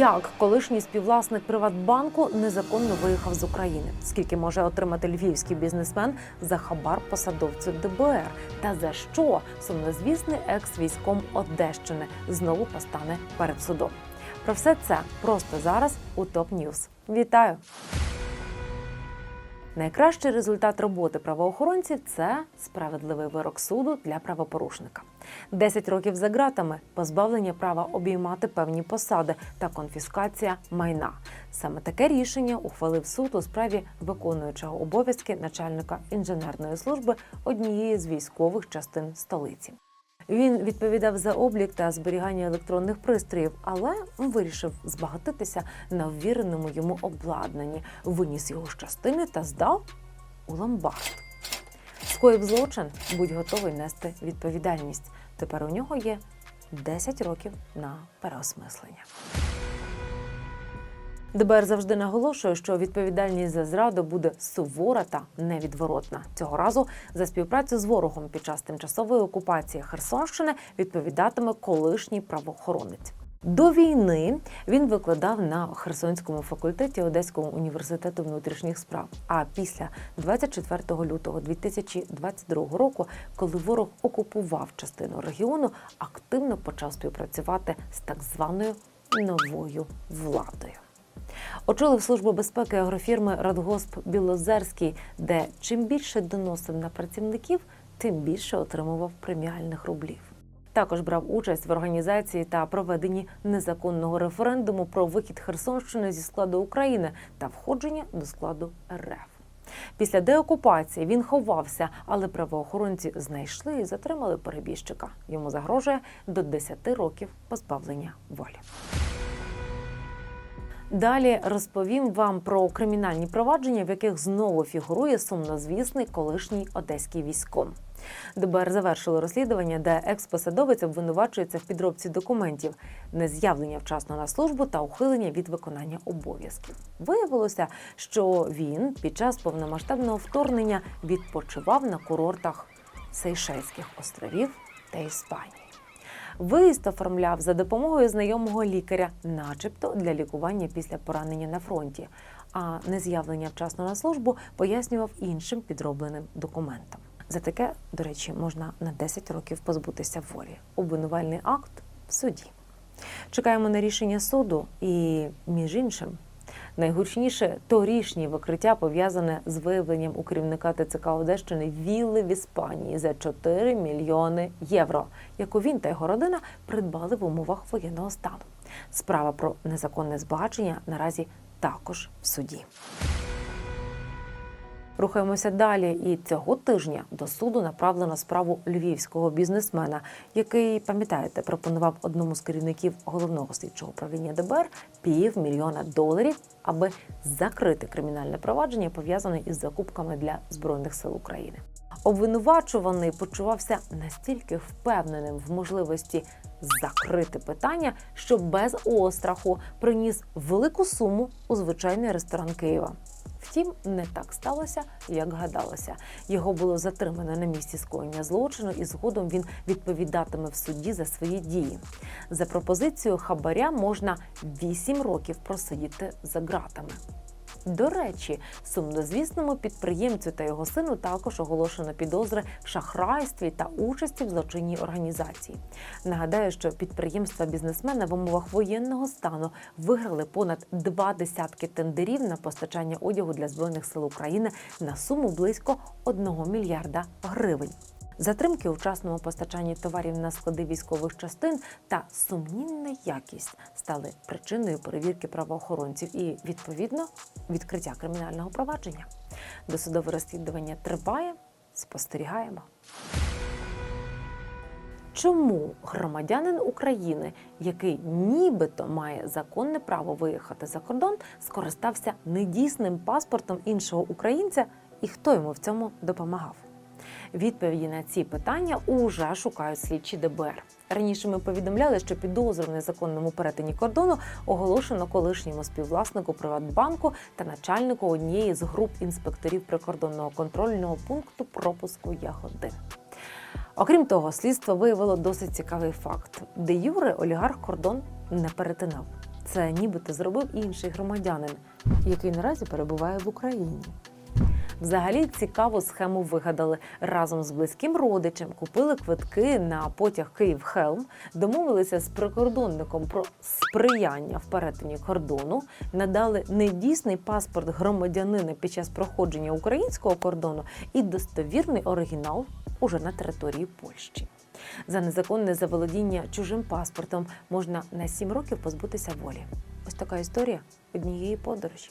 Як колишній співвласник Приватбанку незаконно виїхав з України? Скільки може отримати львівський бізнесмен за хабар посадовцю ДБР? Та за що сумнозвісний екс-військом Одещини знову постане перед судом? Про все це просто зараз у ТОП Ньюз. Вітаю! Найкращий результат роботи правоохоронців це справедливий вирок суду для правопорушника. 10 років за ґратами, позбавлення права обіймати певні посади та конфіскація майна. Саме таке рішення ухвалив суд у справі виконуючого обов'язки начальника інженерної служби однієї з військових частин столиці. Він відповідав за облік та зберігання електронних пристроїв, але вирішив збагатитися на ввіреному йому обладнанні, виніс його з частини та здав у ломбард. Скоїв злочин, будь готовий нести відповідальність. Тепер у нього є 10 років на переосмислення. ДБР завжди наголошує, що відповідальність за зраду буде сувора та невідворотна. Цього разу за співпрацю з ворогом під час тимчасової окупації Херсонщини відповідатиме колишній правоохоронець. До війни він викладав на Херсонському факультеті Одеського університету внутрішніх справ. А після 24 лютого 2022 року, коли ворог окупував частину регіону, активно почав співпрацювати з так званою новою владою. Очолив службу безпеки агрофірми Радгосп Білозерський, де чим більше доносив на працівників, тим більше отримував преміальних рублів. Також брав участь в організації та проведенні незаконного референдуму про вихід Херсонщини зі складу України та входження до складу РФ. Після деокупації він ховався, але правоохоронці знайшли і затримали перебіжчика. Йому загрожує до 10 років позбавлення волі. Далі розповім вам про кримінальні провадження, в яких знову фігурує сумнозвісний колишній одеський військом. ДБР завершило розслідування, де експосадовець обвинувачується в підробці документів, нез'явлення вчасно на службу та ухилення від виконання обов'язків. Виявилося, що він під час повномасштабного вторгнення відпочивав на курортах Сейшельських островів та Іспанії. Виїзд оформляв за допомогою знайомого лікаря, начебто для лікування після поранення на фронті, а нез'явлення вчасно на службу пояснював іншим підробленим документом. За таке, до речі, можна на 10 років позбутися волі. Обвинувальний акт в суді. Чекаємо на рішення суду і, між іншим, найгучніше торішнє викриття пов'язане з виявленням у керівника ТЦК Одещини вілли в Іспанії за 4 мільйони євро, яку він та його родина придбали в умовах воєнного стану. Справа про незаконне збагачення наразі також в суді. Рухаємося далі, і цього тижня до суду направлено справу львівського бізнесмена, який, пам'ятаєте, пропонував одному з керівників головного слідчого управління ДБР півмільйона доларів, аби закрити кримінальне провадження, пов'язане із закупками для збройних сил України. Обвинувачуваний почувався настільки впевненим в можливості закрити питання, що без остраху приніс велику суму у звичайний ресторан Києва. Втім, не так сталося, як гадалося. Його було затримано на місці скоєння злочину, і згодом він відповідатиме в суді за свої дії. За пропозицією хабаря можна 8 років просидіти за ґратами. До речі, сумнозвісному підприємцю та його сину також оголошено підозри в шахрайстві та участі в злочинній організації. Нагадаю, що підприємства бізнесмена в умовах воєнного стану виграли понад два десятки тендерів на постачання одягу для збройних сил України на суму близько 1 мільярда гривень. Затримки у вчасному постачанні товарів на склади військових частин та сумнівна якість стали причиною перевірки правоохоронців і, відповідно, відкриття кримінального провадження. Досудове розслідування триває. Спостерігаємо. Чому громадянин України, який нібито має законне право виїхати за кордон, скористався недійсним паспортом іншого українця, і хто йому в цьому допомагав? Відповіді на ці питання уже шукають слідчі ДБР. Раніше ми повідомляли, що підозру в незаконному перетині кордону оголошено колишньому співвласнику Приватбанку та начальнику однієї з груп інспекторів прикордонного контрольного пункту пропуску Ягодин. Окрім того, слідство виявило досить цікавий факт: де Юре олігарх кордон не перетинав. це нібито зробив інший громадянин, який наразі перебуває в Україні. Взагалі цікаву схему вигадали разом з близьким родичем, купили квитки на потяг Київ Хелм, домовилися з прикордонником про сприяння в перетині кордону, надали недійсний паспорт громадянина під час проходження українського кордону і достовірний оригінал уже на території Польщі. За незаконне заволодіння чужим паспортом можна на 7 років позбутися волі. Ось така історія однієї подорожі.